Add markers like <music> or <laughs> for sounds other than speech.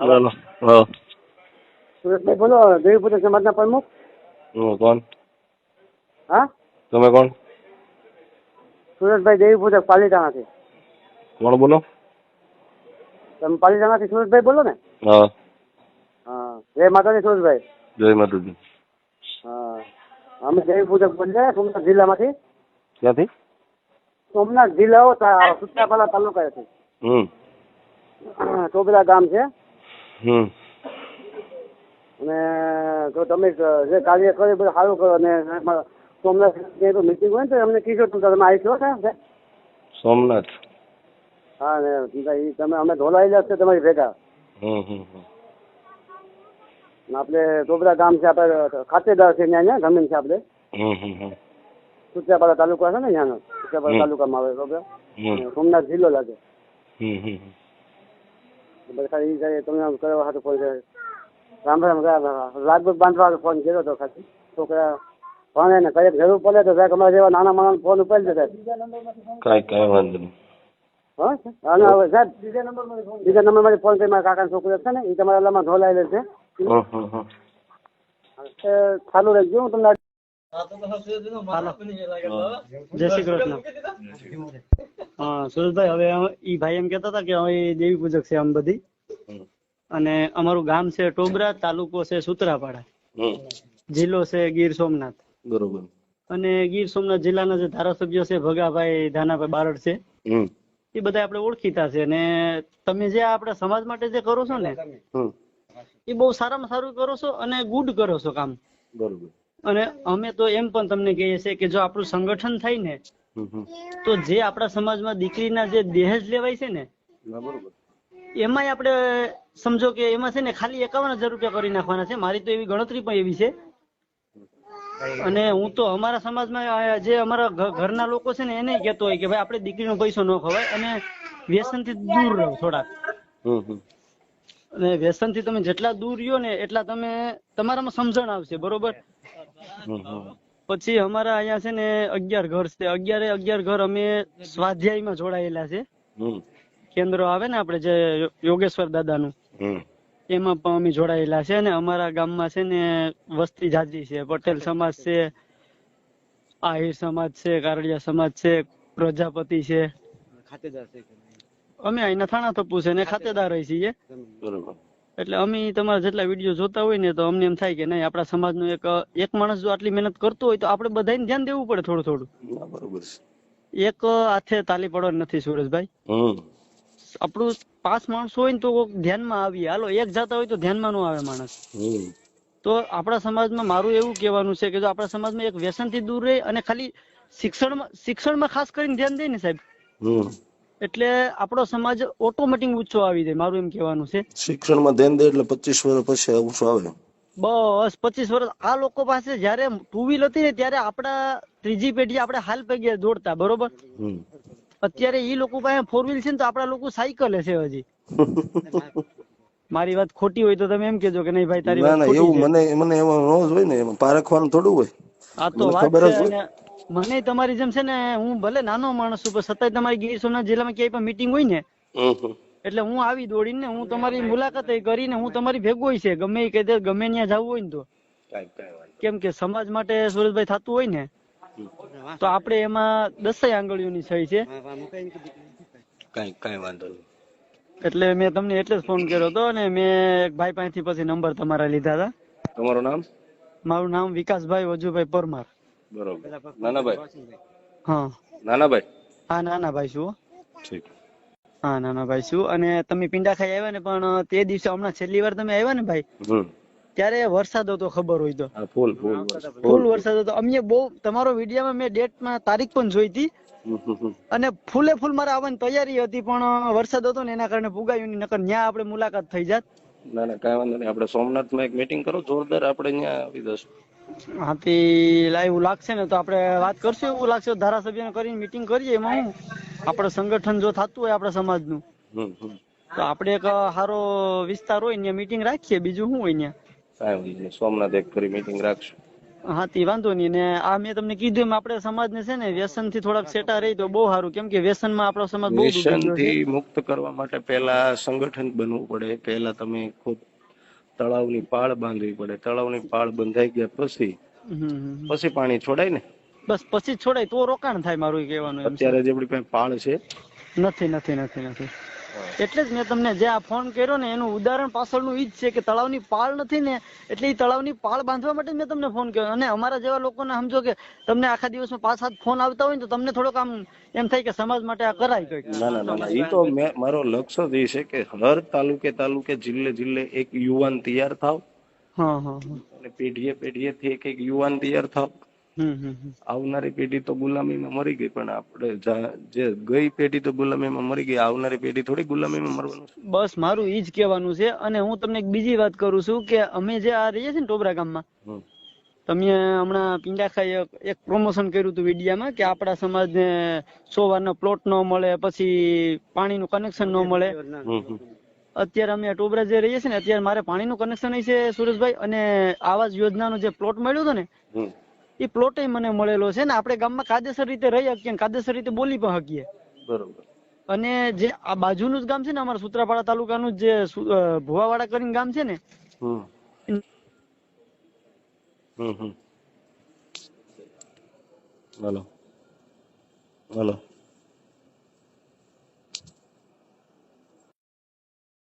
બોલો હા સુરેશભાઈ બોલો દેવીપુત્ર સમાજના પ્રમુખ? હું કોણ? હા? તમે કોણ? સુરેશભાઈ દેવીપુત્ર પાલીતાણાથી. કોણ બોલો? તમે પાલીતાણાથી સુરેશભાઈ બોલો ને? હા. હા. જય માતાજી સુરેશભાઈ જય માતાજી. હા. અમે દેવીપુજક બોલીએ સોમનાથ જિલ્લામાંથી. ક્યાંથી? સોમનાથ જિલ્લાઓ સુત્રાપાલા તાલુકાથી હમ. ચોબરા ગામ છે. હમ. અને જો તમે જે કાર્ય કરો એ બધું સારું કરો અને સોમનાથ મીટિંગ હોય ને તો અમને કીધું તું તમે આવી છો. ને સોમનાથ. હા ને તમે અમે ધોલાયેલા છે તમારી ભેગા. આપણે ચોબરા ગામ છે આપણે ખાતેદાર છે ત્યાં ત્યાં જમીન છે આપણે. સુત્રાપાડા તાલુકા છે ને ત્યાંનો સુત્રાપાડા તાલુકામાં આવે બરોબર સોમનાથ જિલ્લો લાગે હમ હમ હમ. એટલે ખાલી ઈ જાય તમને આમ કરવા હાટુ ફોન કર્યો રામ રામ લાગભગ બાંધવા ફોન કર્યો હતો ખાલી. છોકરા ભણે ને કંઈક જરૂર પડે તો સાહેબ અમારા જેવા નાના માણસ ફોન ઉપાડી દેતા કઈ કઈ વાંધો નહીં. હા? હવે સાહેબ બીજા નંબર બીજા માંથી ફોન કરી મારા કાકાની છોકરો છે ને એ તમારા અલ્લામાં ધોલાયેલ છે. ચાલુ રાખજો હું તમને જય શ્રી કૃષ્ણ. હા સુરેશભાઈ હવે ઈ ભાઈ એમ કેતા હતા કે હવે દેવી પૂજક છે આમ બધી. અને અમારું ગામ છે ટોબરા તાલુકો છે સુત્રાપાડા. જિલ્લો છે ગીર સોમનાથ. બરોબર. અને ગીર સોમનાથ જિલ્લાના જે ધારાસભ્ય છે ભગાભાઈ ધાનાભાઈ બારડ છે એ બધા આપણે ઓળખીતા છે. અને તમે જે આપણા સમાજ માટે જે કરો છો ને એ બહુ સારામાં સારું કરો છો અને ગુડ કરો છો કામ. બરોબર. અને અમે તો એમ પણ તમને કહીએ છીએ કે જો આપણું સંગઠન થાય ને તો જે આપણા સમાજમાં દીકરીના જે દહેજ લેવાય છે ને એમાંય આપણે સમજો કે એમાં છે ને ખાલી એકાવન હજાર રૂપિયા કરી નાખવાના છે. મારી તો એવી ગણતરી પણ એવી છે. અને હું તો અમારા સમાજમાં જે અમારા ઘરના લોકો છે ને એને કહેતો હોય કે ભાઈ આપણે દીકરીનો પૈસો ન ખવાય અને વ્યસનથી દૂર રહો થોડાક. અને વ્યસન વ્યસનથી તમે જેટલા દૂર રહ્યો ને એટલા તમે તમારામાં સમજણ આવશે બરોબર? પછી અમારા અહીંયા છે ને અગિયાર ઘર છે. અગિયારે અગિયાર ઘર અમે સ્વાધ્યાયમાં જોડાયેલા છે. કેન્દ્ર આવે ને આપણે જે યોગેશ્વર દાદાનું એમાં પણ અમે જોડાયેલા છે ને અમારા ગામમાં છે ને વસ્તી જાજી છે. પટેલ સમાજ છે આહિર સમાજ છે કારડિયા સમાજ છે પ્રજાપતિ છે. અમે અહીંના થાણા તપુ છે ને ખાતેદાર રહી છીએ. બરોબર. એટલે અમે તમારા જેટલા વીડિયો જોતા હોય ને તો અમને એમ થાય કે નહીં આપણા સમાજનો એક એક માણસ જો આટલી મહેનત કરતો હોય તો આપણે બધાને ધ્યાન દેવું પડે થોડું થોડું. બરોબર એક હાથે તાલી પડવાની નથી સુરેશભાઈ. આપણું પાંચ માણસો હોય ને તો ધ્યાનમાં આવીએ હાલો એક જાતા હોય તો ધ્યાનમાં ન આવે માણસ. તો આપણા સમાજમાં મારું એવું કહેવાનું છે કે જો આપણા સમાજમાં એક વ્યસનથી દૂર રહે અને ખાલી શિક્ષણમાં શિક્ષણમાં ખાસ કરીને ધ્યાન દે ને સાહેબ. એટલે આપણો સમાજ ઓટોમેટિક ઊંચો આવી જાય મારું એમ કહેવાનું છે. શિક્ષણમાં ધ્યાન દે એટલે પચીસ વર્ષ પછી ઊંચો આવે. બસ પચીસ વર્ષ. આ લોકો પાસે જયારે ટુ વ્હીલ હતી ને ત્યારે આપડા ત્રીજી પેઢી આપણે હાલ પગે દોડતા બરોબર? અત્યારે એ લોકો પાસે ફોર વ્હીલ છે ને તો આપડા લોકો સાયકલ છે હજી. <laughs> મારી વાત ખોટી હોય તો તમે એમ કેજો કે નહીં ભાઈ તારી ના એવું મને મને એમાં રોજ હોય ને એમાં પારખવાનું થોડું હોય. આ તો વાત ખબર જ હોય. મને તમારી જેમ છે ને હું ભલે નાનો માણસ છું પણ છતાંય તમારી ગીર સોમનાથ જિલ્લામાં ક્યાંય પણ મીટિંગ હોય ને એટલે હું આવી દોડીને હું તમારી મુલાકાત કરીને હું તમારી ભેગો હોય છે ગમે એ કહી દે ગમે ત્યાં જવું હોય ને તો. કેમ કે સમાજ માટે સુરેશભાઈ થતું હોય ને તો આપણે એમાં દસેય આંગળીઓની સહી છે. કઈ. કઈ વાંધો નહીં. એટલે મેં તમને એટલે જ ફોન કર્યો હતો અને મેં એક ભાઈ પાસેથી પછી નંબર તમારા લીધા હતા. તમારું નામ? મારું નામ વિકાસભાઈ વજુભાઈ પરમાર. બરોબર. નાનાભાઈ. હા. નાનાભાઈ? હા નાનાભાઈ છું. ઠીક. હા નાનાભાઈ છું. અને તમે પિંડા ખાઈ આવ્યા ને પણ તે દિવસે હમણાં છેલ્લી વાર તમે આવ્યા ને ભાઈ? ત્યારે વરસાદ હતો ખબર હોય તો. ફૂલ ફૂલ ફૂલ વરસાદ હતો. અમે બહુ તમારો વિડીયોમાં મેં ડેટમાં તારીખ પણ જોઈ હતી. અને ફૂલે ફૂલ મારે આવવાની તૈયારી હતી પણ વરસાદ હતો ને એના કારણે પુગાયું નહીં. નકર ન્યા આપણે મુલાકાત થઈ જાત. ના ના કાંઈ વાંધો નહીં. આપણે સોમનાથમાં એક મીટિંગ કરો. જોરદાર આપણે ત્યાં આવી જશું. હાથી લાઈવ લાગશે ને તો આપણે વાત કરશું એવું લાગશે તો ધારાસભ્યને કરીને મીટિંગ કરીએ એમાં હું. આપણે સંગઠન જો થતું હોય આપણા સમાજનું. તો આપણે એક સારો વિસ્તાર હોય ને મીટિંગ રાખીએ બીજું શું હોય નહીં સોમનાથ એક ફરી મીટિંગ રાખશું. હા તે વાંધો નહીં. ને આ મેં તમને કીધું એમ આપણે સમાજને છે ને વ્યસનથી થોડાક સેટા રહી તો બહુ સારું. કેમ કે વ્યસનમાં આપણો સમાજ બહુ ડૂબી ગયો મુક્ત કરવા માટે પહેલા સંગઠન બનવું પડે. પહેલા તમે ખુદ તળાવની પાળ બાંધવી પડે. તળાવની પાળ બંધાઈ ગયા પછી. પછી પાણી છોડાય ને? બસ પછી છોડાય. તો રોકાણ થાય મારું કહેવાનું અત્યારે જે આપણી પાસે પાળ છે. નથી નથી નથી નથી. એટલે જ મેં તમને જે આ ફોન કર્યો ને એનું ઉદાહરણ પાછળનું ઈ જ છે કે તળાવની પાળ નથી ને એટલે ઈ તળાવની પાળ બાંધવા માટે મેં તમને ફોન કર્યો. અને અમારા જેવા લોકોને સમજો કે તમને આખા દિવસમાં પાંચ સાત ફોન આવતા હોય ને તો તમને થોડોક આમ એમ થાય કે સમાજ માટે આ કરાય. કંઈક ના ના ના ઈ તો મેં મારો લક્ષ્ય જ એ છે કે હર તાલુકે તાલુકે જિલ્લે જિલ્લે એક યુવાન તૈયાર થાવ. હા હા હા. અને પેઢીએ પેઢીએથી એક એક યુવાન તૈયાર થાવ. આવનારી પેઢી તો ગુલામીમાં મરી ગઈ પણ આપણે જે ગઈ પેઢી તો ગુલામીમાં મરી ગઈ આવનારી પેઢી થોડી ગુલામીમાં મરવાનું છે. બસ મારું ઈ જ કહેવાનું છે અને હું તમને એક બીજી વાત કરું છું કે અમે જે આ રહીએ છીએ ને ટોબરા ગામમાં તમે હમણાં પિંડાખા એક- એક પ્રમોશન કર્યું હતું વિડીયામાં કે આપણા સમાજને સો વારનો પ્લોટ ન મળે પછી પાણીનું કનેક્શન ન મળે. અત્યારે અમે ટોબરા જે રહીએ છીએ ને અત્યારે મારે પાણીનું કનેક્શન છે સુરેશભાઈ અને આવાસ યોજનાનો જે પ્લોટ મળ્યો હતો ને. એ પ્લોટ મને મળેલો છે ને આપણે ગામમાં કાયદેસર રીતે રહી શકીએ કાયદેસર રીતે બોલી પણ શકીએ. બરોબર. અને જે આ બાજુનું જ ગામ છે ને અમારા સુત્રાપાડા તાલુકાનું જે ભુવાવાડા કરીને ગામ છે ને હમ. હમ હમ. હલો. હલો.